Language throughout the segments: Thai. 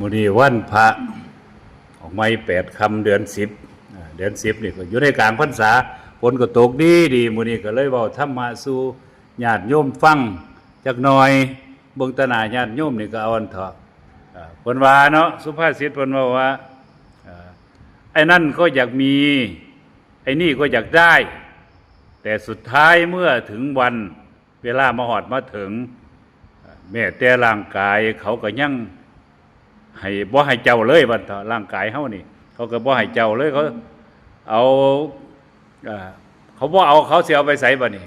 มื้อนี้วันพระออกไม่แปดคำเดือนสิบเดือนสิบนี่ก็อยู่ในกลางพรรษาฝนก็ตกดีดีมื้อนี้ก็เลยเว้าธรรมะสู่ญาติโยมฟังจักหน่อยเบิ่งตาหน้าญาติโยมนี่ก็เอาอันเถาะอ่าเพิ่นว่าเนาะสุภาษิตเพิ่นว่าว่าอ่าไอ้นั่นก็อยากมีไอ้นี่ก็อยากได้ แต่สุดท้ายเมื่อถึงวันเวลามาหอดมาถึง แม่แต่ร่างกายเขาก็ยัง ให้บ่ให้เจ้าเลยบัดเถาะร่างกายเฮานี่ เขาก็บ่ให้เจ้าเลยเขาเอาเขาบ่เอาเขาสิเอาไปใส่บัดนี้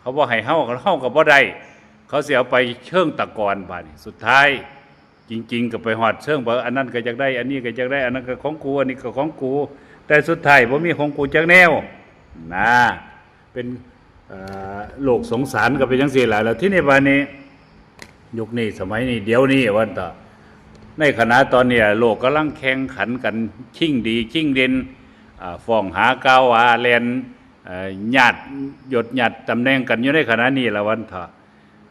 เขาบ่ให้เฮาเฮาก็บ่ได้เขาสิเอาไปเชิงตะกอนบัดนี้สุดท้ายจริง ๆ ก็ไปหอดเชิงบ่อันนั้นก็อยากได้ อันนี้ก็อยากได้ อันนั้นก็ของกูอันนี้ก็ของกูแต่สุดท้ายบ่มีของกูจักแนวนะเป็นโลกสงสารก็เป็นจังซี่แหละแล้วที่ในบัดนี้ ยุคนี้สมัยนี้เดี๋ยวนี้วันต่อ ในขณะตอนเนี้ยโลกกำลังแข่งขันกันชิ่งดีชิ่งเด่นฟ้องหาก้าวาแลนหยาดหยดหยัดตำแหน่งกันอยู่ในขณะนี้ละวันเถอะ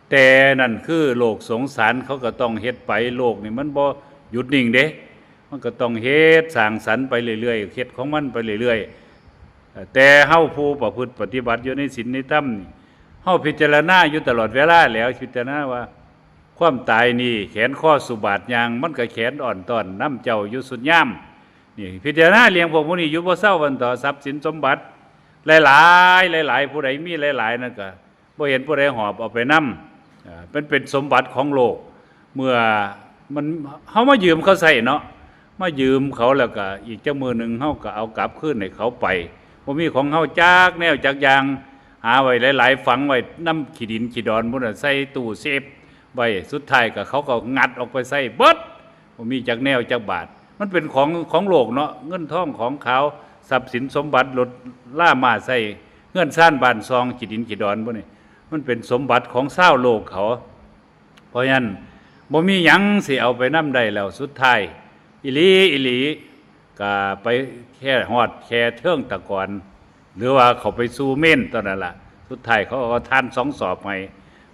แต่นั่นคือโลกสงสารเขาก็ต้องเฮ็ดไปโลกนี่มันบ่หยุดนิ่งเด้ มันก็ต้องเฮ็ดสร้างสรรค์ไปเรื่อยๆเฮ็ดของมันไปเรื่อยๆแต่เฮาผู้ประพฤติปฏิบัติอยู่ในศีลในธรรมเฮาพิจารณาอยู่ตลอดเวลาแล้วพิจารณาว่า ความตายนี่แขนข้อสุบาทยางมันก็แขนอ่อนตอนน้ำเจ้าอยู่สุดย่ำนี่พิจารณาเลี้ยงพวกพวกนี้อยู่บ่เศร้าวันต่อทรัพย์สินสมบัติ หลายๆหลายๆผู้ใดมีหลายๆนั่นก็บ่เห็นผู้ใดหอบเอาไปนำเป็นเป็นสมบัติของโลก เมื่อมันเฮามายืมเขาใส่เนาะมายืมเขาแล้วก็อีกเจักมือหนึ่งเฮาก็เอากลับคืนให้เขาไปบ่มีของเฮาจักแนวจักยางหาไว้หลาย ๆ ฝังไว้น้ำขีดินขีดอนพุ่นน่ะใส่ตู้เซฟ ไว้สุดท้ายก็เขาก็งัดออกไปใส่เบิดบ่มีจักแนวจักบาท มันเป็นของของโลกเนาะเงินทองของเขาทรัพย์สินสมบัติลดล่ามาใส่เงินซ่านบานซองขีดินขีดอนพวกนี้มันเป็นสมบัติของเศร้าโลกเขา เพราะฉะนั้นบ่มีหยังสิเอาไปนำได้แล้วสุดท้ายอิลีอิลีก็ไปแค่ฮอดแค่เทิงตะกอนหรือว่าเขาไปสู่เม่นตอนนั้นล่ะ สุดท้ายเขาก็ทานสองสอบให้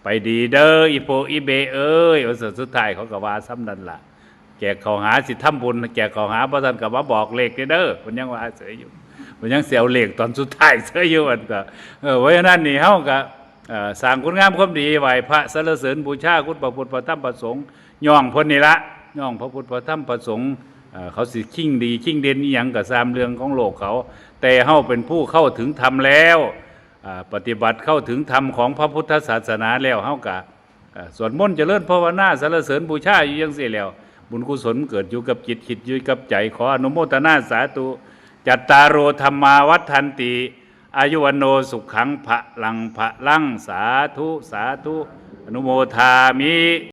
ไปดีเด้ออีโปอีเบเอ้ยว่าสุดสุดท้ายเขาก็ว่าซ้ำนั่นล่ะแจกเขาหาสิทำบุญแจกเขาหาพระท่านก็มาบอกเลขเด้อมันยังว่าเสืออยู่มันยังเสียวเลขตอนสุดท้ายเสืออยู่อันก็เออเพราะนั้นนี่เฮาก็เอ่อสร้างคุณงามความดีไหวพระสรรเสริญบูชาคุณพระพุทธพระธรรมพระสงฆ์ย่องพิ่นนี่ละย่องพระพุทธพระธรรมพระสงฆ์เขาสิชิ่งดีชิ่งเด่นอีหยังก็ตามเรื่องของโลกเขา แต่เฮาเป็นผู้เข้าถึงธรรมแล้ว ปฏิบัติเข้าถึงธรรมของพระพุทธศาสนาแล้วเฮากะอ่าสวดมนต์เจริญภาวนาสรรเสริญบูชาอยู่ยังสี่แล้ว บุญกุศลเกิดอยู่กับจิตคิดอยู่กับใจ ขออนุโมทนาสาธุจัตตารโรธรรมาวัฒนติอายุวันโนสุขขังพระลังพระลังสาธุสาธุ อนุโมทามิ